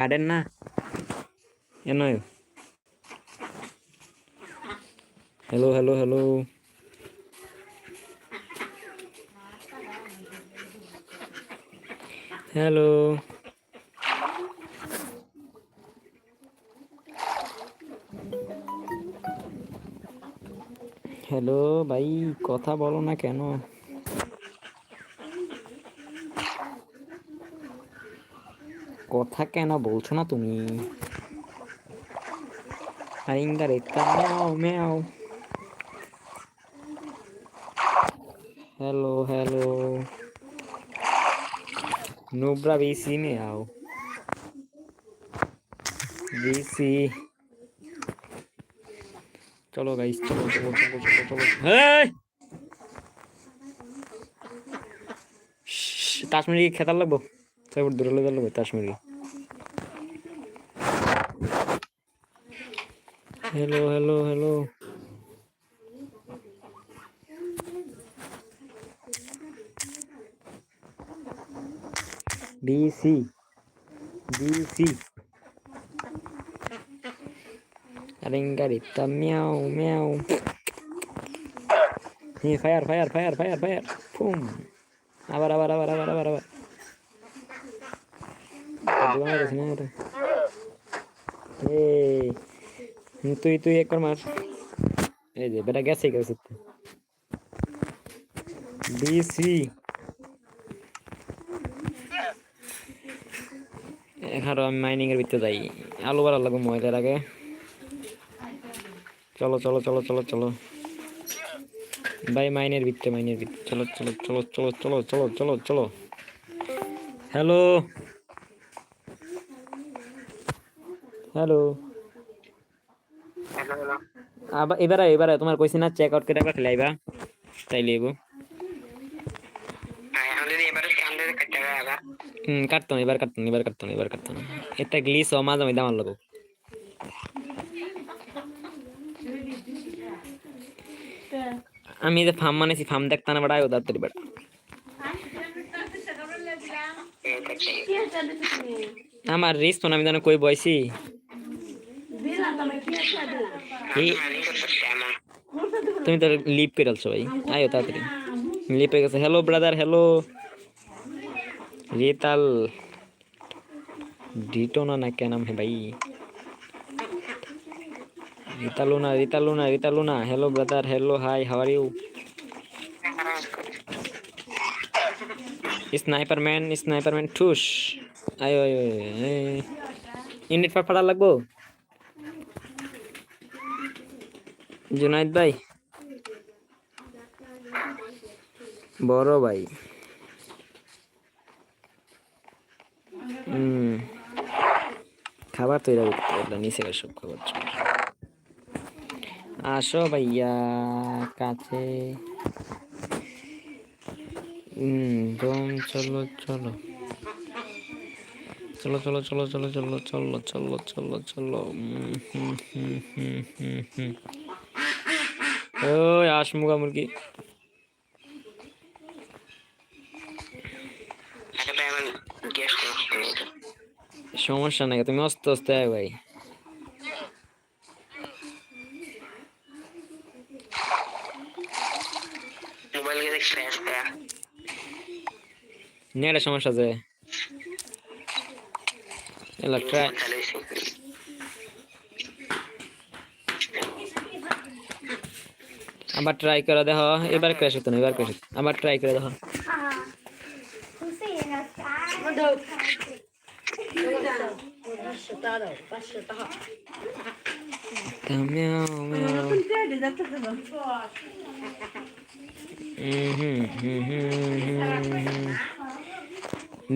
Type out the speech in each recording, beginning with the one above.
ಅದನ್ನ ಏನೋ ಇದು hello hello hello hello hello ভাই কথা বলো না কেন কথা কেন বলছো না তুমি? হারিঙ্গা রে কাও হ্যালো হ্যালো। নুব্রা বিসি মে আও বিসি। চলো গাইস চলো চলো চলো চলো চলো খেতার লাগবো? चवड धुरला झालं भाई ताशमिरला hello hello hello B C B C Arengarita, miau, miau. Y fallar, fallar, fallar, fallar, fallar. Pum. Abar, abar, abar, abar, abar, abar. তুই তুই একবার মার এই যে বেটা গেছে এখানে আমি মাইনিং এর ভিতরে যাই আলু বাড়া লাগবে ময়দার আগে চলো চলো চলো চলো চলো ভাই মাইনের ভিতরে মাইনের ভিতরে চলো চলো চলো চলো চলো চলো চলো চলো হ্যালো হ্যালো আবার এবারে এবারে তোমার কইছি না চেক আউট করে খেলে আইবা? তাই হুম কাটতো এবার কাটতো এবার কাটতো এবার কাটতো এটা গ্লিস ও মাঝে মাঝে আমার লাগো। আমি যে ফার্ম মানেছি ফার্ম দেখতে না বেড়ায় ওদার তরি বেড়া আমার রিস তো আমি জানো কই বয়সি তুমি তো লিপ পেরাল সবাই আয়ো তাড়াতাড়ি লিপে গেছে হ্যালো ব্রাদার হ্যালো রেতাল ডিটোনা না क्या नाम है भाई রিতালুনা রিতালুনা রিতালুনা hello brother hello hi how are you sniperman sniperman ঠুস আয়ো আয়ো ইউনিট ফার ফাটা লাগবো জুনাইদ ভাই? বড় ভাই। হুম। খাবার তৈরি করতে পারলাম নিচে সব খাবার আসো ভাইয়া কাছে। দম চলো চলো। চলো চলো চলো চলো চলো চলো চলো চলো চলো হুম, হুম, হুম, হুম, হুম। ওই আশমুখা মুরগি। সমস্যা নাই, তুমি অস্ত অস্তে আয় ভাই। নেড়ে সমস্যা যায় এলা ট্রাই আবার ট্রাই করে দেখো, এবার ক্র্যাশ হতো না, এবার ক্র্যাশ হতো আবার ট্রাই করে দেখো।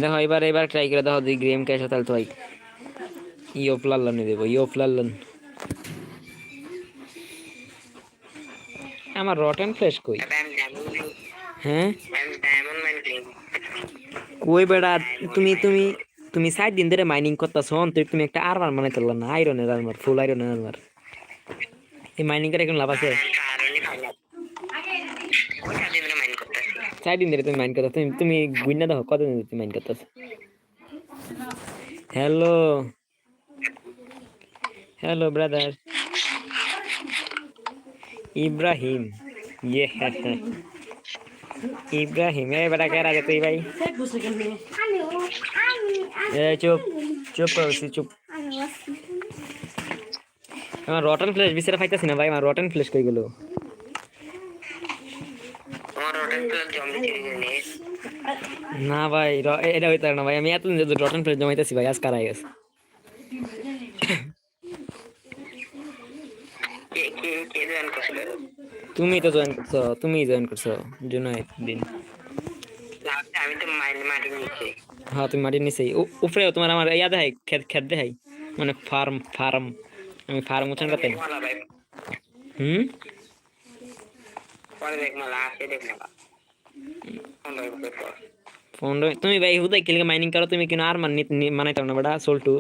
দেখো এবার এবার ট্রাই করে দেখো দুই গেম ক্যাশ তাহলে তো ভাই ইও ফ্লাল্লান দেবো ইও ফ্লাল্লান আমার রটেন ফ্লেশ কই? হ্যাঁ? কই বেড়া, তুমি তুমি তুমি সাত দিন ধরে মাইনিং করতেছ তুই তুমি একটা আরমার মানে চলল না আয়রনের আরমার ফুল আয়রনের আরমার এই মাইনিং করে এখন লাভ আছে? মাইন্ড করতেছি চার দিন ধরে তুমি মাইন করতে তুমি তুমি গুইনা দেখো, কতদিন ধরে তুমি মাইন করতেছ? Hello hello brother Ibrahim. ইয়ে হ্যাঁ হ্যাঁ ইব্রাহিম এ বেটা কে রাজা তুই ভাই? চুপ চুপ করছি চুপ। আমার রটন ফ্লেশ বিচারে পাইতাছি না ভাই আমার রটন ফ্লেশ কই গেল? না ভাই এটা হইতে না ভাই আমি এতদিন রটন ফ্লেশ জমাইতেছি ভাই আজ কারাই গেছে। কে কে কে জয়েন করছিল? তুমি তো জয়েন করছ তুমি জয়েন করছ জুনাইদ দিন আমি তো নিচে হ্যাঁ তুমি মাটির নিচেই উ- উপরেও তোমার আমার ইয়া দেখাই খেত খেত দেখাই। মানে ফার্ম ফার্ম আমি ফার্ম উচ্চারণ করতে হুম? ফোন তুমি ভাই হুদাই কিলকে মাইনিং করো তুমি কিনা আর মান মানাইতে না বেটা সোল্টু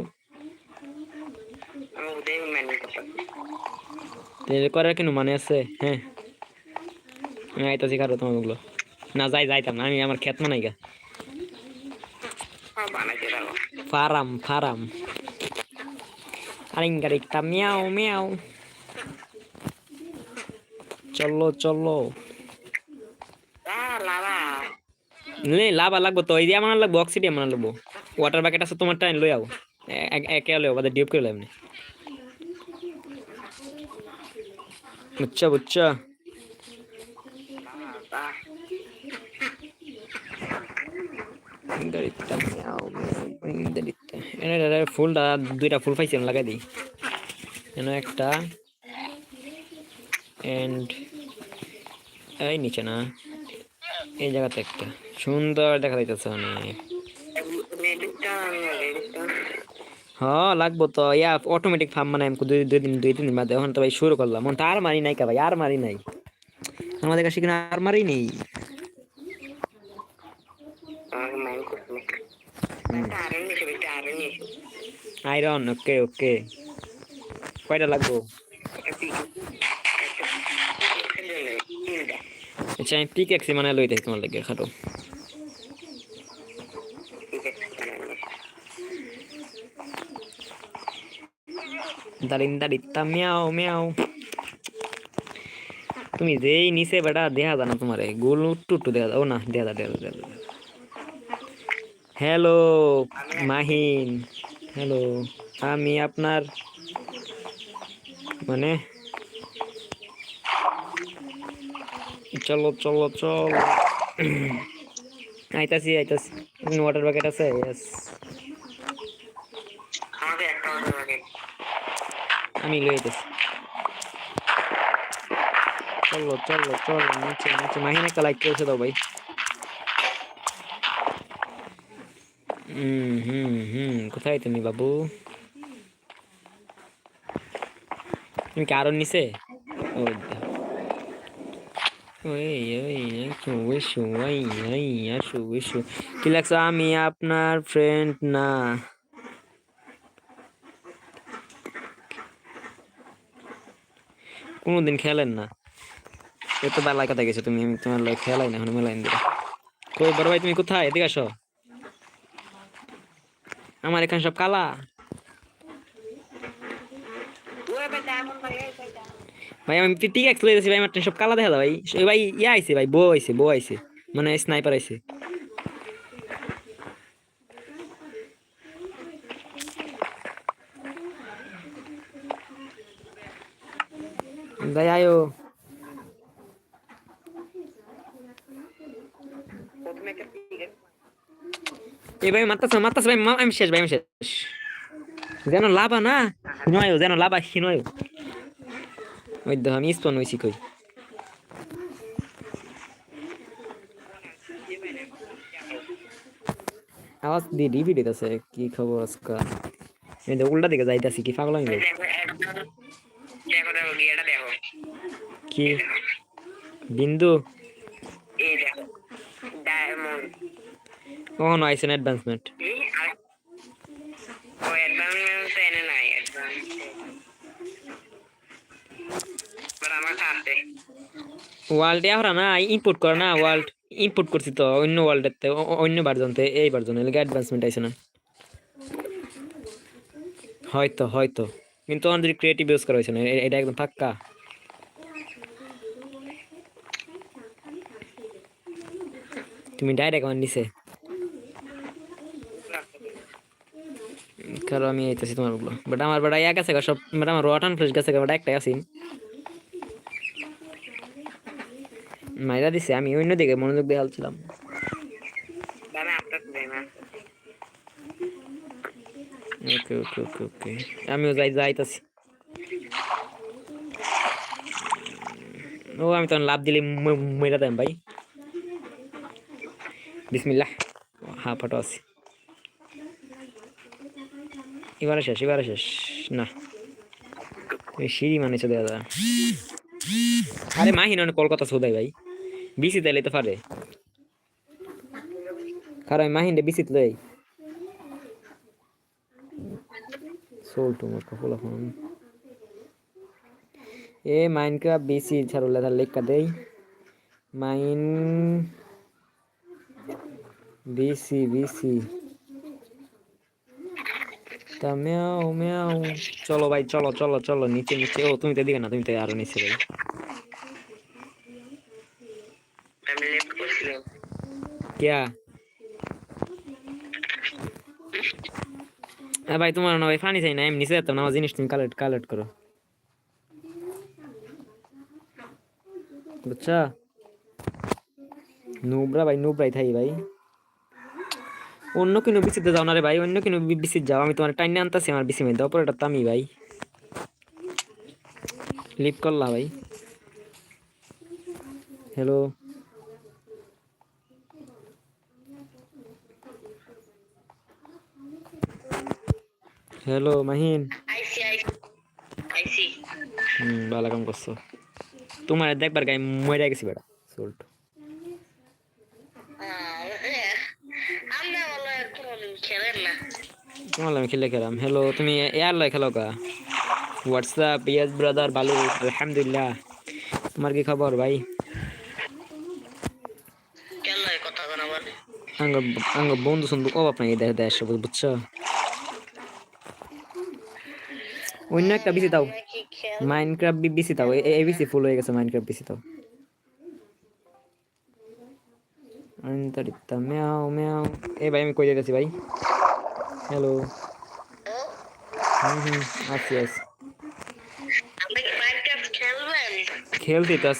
আমি উদয় মাইন্ড করতাম করার কেন মানে আছে? হ্যাঁ। আমি আইতাছি কারও তোমার না, যাই, যাইতাম না। আমি আমার খেত মানাই গা ফার্ম ফার্ম। আরে গাড়িটা মিয়াও মিয়াও। চলো চলো। লে, লাভা লাগবো তো। এই দিয়ে আমার লাগবো অক্সিডিয়াম আমার লাগবো। ওয়াটার বাকেট আছে তোমার টাইম লই আও। একে লই বাদে ডিপ করে লাইম বুচ্চা বুচ্চা ফুলটা দুইটা ফুল পাইছি লাগাই দিই এনে একটা এন্ড এই নিচে না এই জায়গাতে একটা সুন্দর দেখা যাইতেছে অনেক হ্যাঁ লাগবো তো। ইয়া অটোমেটিক ফার্ম মানে আমি দুই দুই দিন দুই তিন দিন বাদে। এখন তো ভাই শুরু করলাম। এখন তো আর মারি নাই কা ভাই আর মারি নাই। আমাদের কাছে কিনা আর মারি নেই। আয়রন ওকে ওকে কয়টা লাগবো? আচ্ছা আমি পিক এক্সি মানে লইতে তোমার লাগে খাটো। দাঁড়িন দাঁড়িতা মিয়াও মিয়াও। তুমি যেই নিচে বেটা দেখা যায় না তোমার। গোল উট্টু দেখা ও না দেখা যায় দেখা দেখা হ্যালো, মাহিন। হ্যালো, আমি আপনার মানে চলো চলো, চল। আইতাছি আইতাছি। ওয়াটার প্যাকেট আছে ইয়েস আমাকে একটা অর্ডার লাগে আমি লই আইতাছি চলো চলো চলো, নিচে নিচে। মাহিন একটা লাইক করেছে দাও ভাই। হুম হুম হুম। কোথায় তুমি বাবু? তুমি কি আরও নিচে? কি লাগছে? আমি আপনার ফ্রেন্ড না। কোনোদিন খেলেন না। এত বেলায় কথা গেছো তুমি, আমি তোমার লাগে খেলাই না, এখন মেলাইন দিলে কই বড় ভাই, তুমি কোথায়? এদিকে আসো। আমার এখানে সব কালা। ভাই, আমি আছে ভাই, আমার সব কালা দেখা ভাই ভাই ইয়ে আইছে, ভাই, বউ আইছে বউ আইছে। মানে স্নাইপার আইছে। ভাই আয়ো আছে এই ভাই মারতাছে মারতাছে ভাই মা- আমি শেষ ভাই আমি শেষ যেন লাভা না নয় যেন লাভা নয় ওই দেখো আমি স্পন হয়েছি কই আওয়াজ দিয়ে ডিভি দিতেছে কি খবর আজকা এই যে উল্টা দিকে যাইতাছি কি পাগল আমি দেখো দেখো কি বিন্দু এই দেখো ডায়মন্ড কখনো আইসেন অ্যাডভান্সমেন্ট ও তো এনে নাই ওয়ার্ল্ডে আমরা না ইনপুট করে না ওয়ার্ল্ড ইনপুট করছি তো অন্য ওয়ার্ল্ডের অন্য ভার্জনতে এই ভার্জন অ্যাডভান্সমেন্ট আইসে না হয়তো হয়তো কিন্তু যদি ক্রিয়েটিভ ইউজ করা হয়েছে না। এটা একদম পাক্কা। তুমি ডাইরেক্ট আমার নিচে। কারণ আমি এইতেছি তোমার ওগুলো। বাট আমার বেটা এক আছে সব বাট আমার রটান ফ্রেশ গেছে বাট একটাই আছি মাইরা দিছে, আমি অন্য দিকে মনোযোগ দিয়ে হালছিলাম দাদা আপনার দেয় না ওকে ওকে ওকে ওকে। আমিও যাই, যাইতাছি। ও, আমি তখন লাভ দিলে মইরা দেন ভাই। বিসমিল্লাহ। হ্যাঁ ফটো আছে। এবারে শেষ এবারে শেষ। না। সিঁড়ি মানেছে দাদা আরে মাহিন অনেক কলকাতা সোদাই ভাই। বিসি তাইলে তো পারে। কারণ মাহিন বিসিত লই সোল টুমোর কপল এখন এ মাইনক্রাফট বিসি ছাড়লে তার লেখা দেই। মাইন বিসি বিসি তা মেও মেও চলো ভাই চলো চলো চলো নিচে নিচে। ও তুমি তো এদিকে না তুমি তো আরও নিচে ভাই। क्या হ্যাঁ ভাই, তোমার না ভাই ফানি চাই না, এমনি যেতাম না জিনিস তুমি কালেক্ট কালেক্ট করো। বুঝছা? নুবরা ভাই, নুবরাই থাই ভাই। অন্য কোনো বিসিতে যাও না রে ভাই, অন্য কোনো বিসিত যাও, আমি তোমার টাইনে আনতাছি আমার বিসি মেয়ে দাও পরে এটা তামি ভাই। লিপ করলা ভাই। Hello hello Mahin I see I see I see হুম ভালো কাম করছ। তোমার দেখবার গায়ে মরে গেছি বেটা সোল্ট তোমার আমি খেলে খেলাম। হ্যালো তুমি এয়ার লয় খেলো কা? হোয়াটসঅ্যাপ ইয়াস ব্রাদার ভালো আলহামদুলিল্লাহ। তোমার কি খবর ভাই? আঙ্গ আঙ্গ বন্ধু সন্ধু অভাব নাই দেশ দেশ বুঝছ? অন্য একটা বিসি দাও। মাইনক্রাফট বিসি দাও। এই বিসি ফুল হয়ে গেছে মাইনক্রাফট বিসি দাও। আন্তরিতা ম্যাও ম্যাও। এ ভাই আমি কই যেতেছি ভাই? হ্যালো হুম হুম আপনি কি খেলতে তো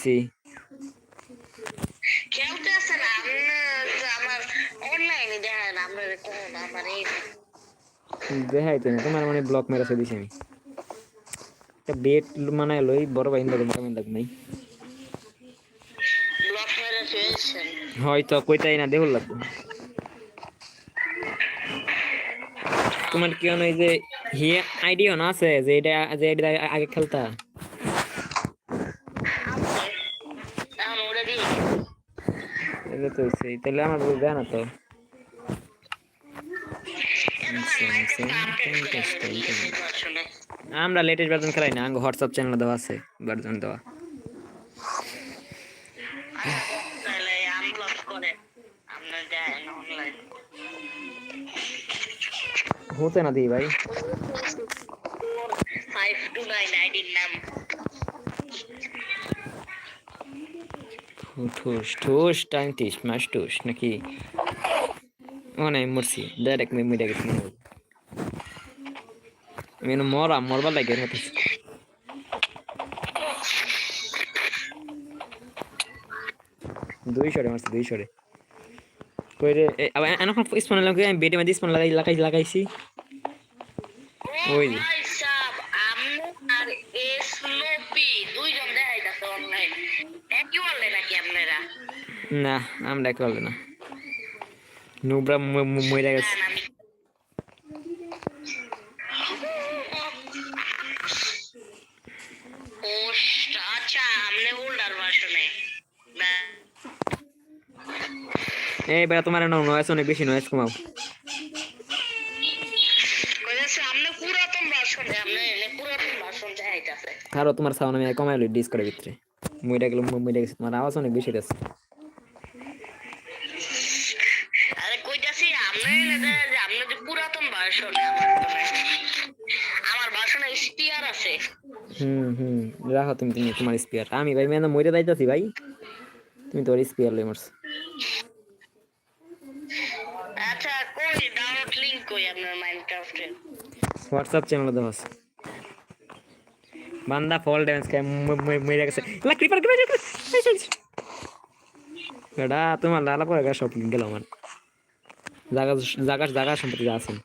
এই দেখাই তো না। তোমার মানে ব্লক মেরে দিছি আমি। বেট মানে লই বড় ভাই ইন্দা তোমার ইন্দা নাই। ব্লক মেরে হয়তো কইতাই না দেখুন লাগবো। তোমার কি হয় যে হিয়ে আইডিয়া না আছে যে এটা যে এটা আগে খেলতা? এটা তো সেই তাহলে আমার বউ দেয় না তো। আমরা লেটেস্ট ভার্জন খেলাই না, আঙ্গ হোয়াটসঅ্যাপ চ্যানেল দেওয়া আছে ভার্জন দেওয়া। হতে না দিই ভাই। নাম টাইম মাস ঠোস, নাকি? মানে মরছি ডাইরেক্ট মেমে গেছি মনে আমি মরা মরবার লাগে হতে দুই শরে মারছি দুই শরে কই রে এ, আবার এখন স্পন লাগাই আমি বেটে মাঝে স্পন লাগাই লাগাই লাগাইছি ওই একই না আমরা এক না নুবরা মরে গেছে জান আমি ও আচ্ছা আমনে ওল্ডার ভার্সনে এই বেটা তোমার নয়েস অনেক বেশি নয়েস কমাও। আরও তোমার সাউন্ড আমি কমাই লই ডিস করে ভিতরে। মইরা গেল মইরা গেছে তোমার আওয়াজ অনেক বেশি আছে আরে কইতাছি আমনে যে আমনে যে পুরাতন ভার্সনে হুম হুম। রাখো তুমি তুমি তোমার স্পিয়ার আমি ভাই মেয়ে মরে যাইতাছি ভাই। তুমি তোর স্পিয়ার লই মারছো। আচ্ছা কই ডাউনলোড লিংক কই আপনার মাইনক্রাফটে হোয়াটসঅ্যাপ চ্যানেলে দেওয়া আছে। বান্দা ফল খায় মরে গেছে। লা ক্রিপার ক্রিপার এটা তোমার লালা পরে গেছে সব গেল আমার। জায়গা সম্পত্তি যা আছে হোয়াটসঅ্যাপ চ্যানেল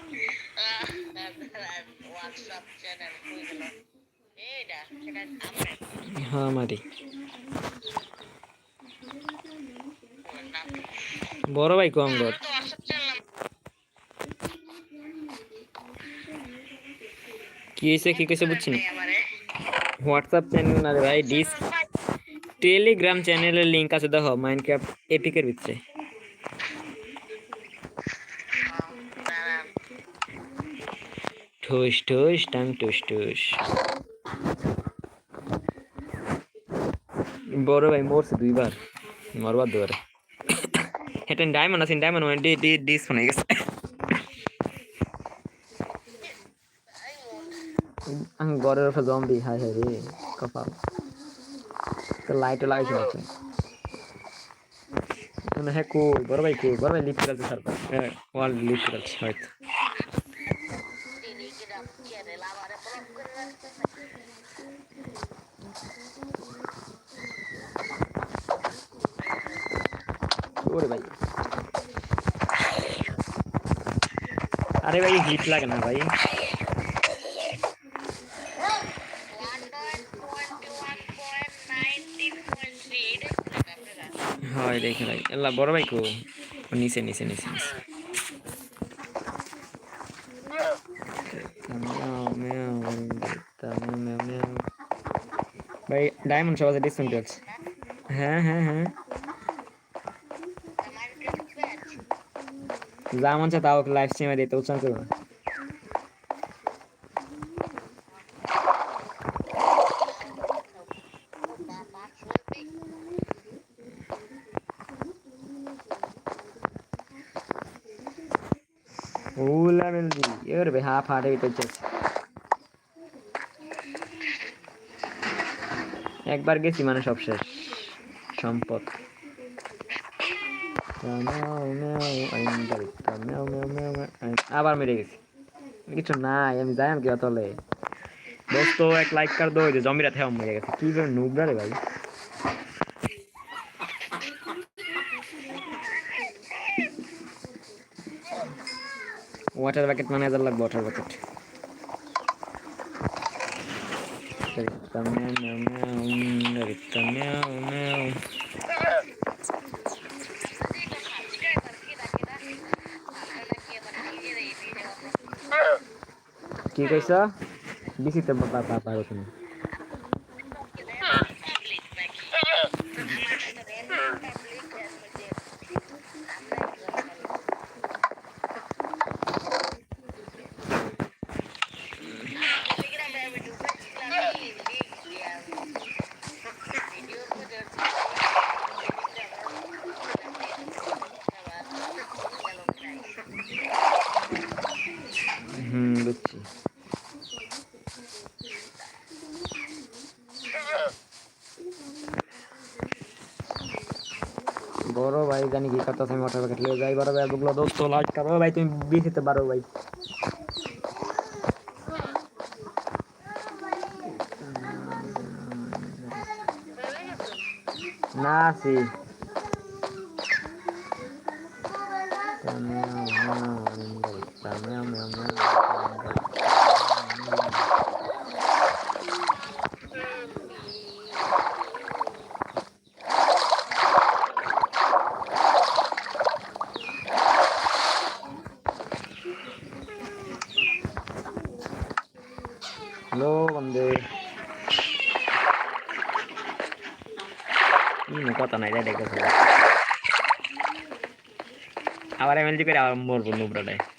কই গেল এইটা সেটা আমরা হ্যাঁ মারি বড় ভাই কম ঘর কি হয়েছে, কি কইছে বুঝছি না। হোয়াটসঅ্যাপ চ্যানেল না রে ভাই, ডিস টেলিগ্রাম চ্যানেলের লিংক আছে দেখো মাইনক্রাফট এপিকের ভিতরে। ঠোস ঠোস, টাং ঠোস ঠোস বড় ভাই মরছে দুইবার, মরবার দুবারে এটা ডায়মন্ড আছে ডায়মন্ড মানে ডি ডি ডিস ফোন গেছে। আং গরের উপরে জম্বি হাই হাই রে, কপাল। তো লাইটও লাগাইছে না হ্যাঁ কই বড় ভাই কই বড় ভাই লিফট করছে স্যার ওয়াল লিফট করছে হয়তো টেলিগ্রাম চ্যানেল আমারে ব্লক করে রাখতেছে ওরে ভাই। আরে ভাই, হিট লাগে না ভাই। হয় দেখে ভাই। এল্লা বড় ভাই কো? নিচে নিচে নিচে নিচে। ভাই ডায়মন্ড সব আছে ডিসকাউন্ট হ্যাঁ হ্যাঁ হ্যাঁ। যা মন চায় তাও লাইভ স্ট্রিমে দিতে, উৎসাহ এর ভাই হাফ হাটে ভিতর একবার গেছি মানে সব শেষ, সম্পদ মিয়াও, মিয়াও, আইন গাড়ি, তা মিয়াও, মিয়াও, মিয়াও, মিয়াও, আইন। আবার মেরে গেছি। কিছু নাই, আমি যাই কি অতলে দোস্ত, এক লাইক কার দো যে জমিরা থেও মেরে গেছে। কি করে নুবরা রে ভাই। ওয়াটার বাকেট মানে হাজার লাগবে ওয়াটার বাকেট মিয়াও মিয়াও মিয়াও মিয়াও মিয়াও। কি কইছ বিসিতে বাবা বাবা তুমি হুম বুঝছি ভাই, জানি কি কথা আমি মোটর প্যাকেট লিয়ে যাই। বড় ভাই বুগলো দোস্ত লাইক করো। ভাই, তুমি বিসিতে পারো ভাই। না আছি। হ্যালো বন্ধু হম কথা নাই যাই দেখতে আবার এমএলজি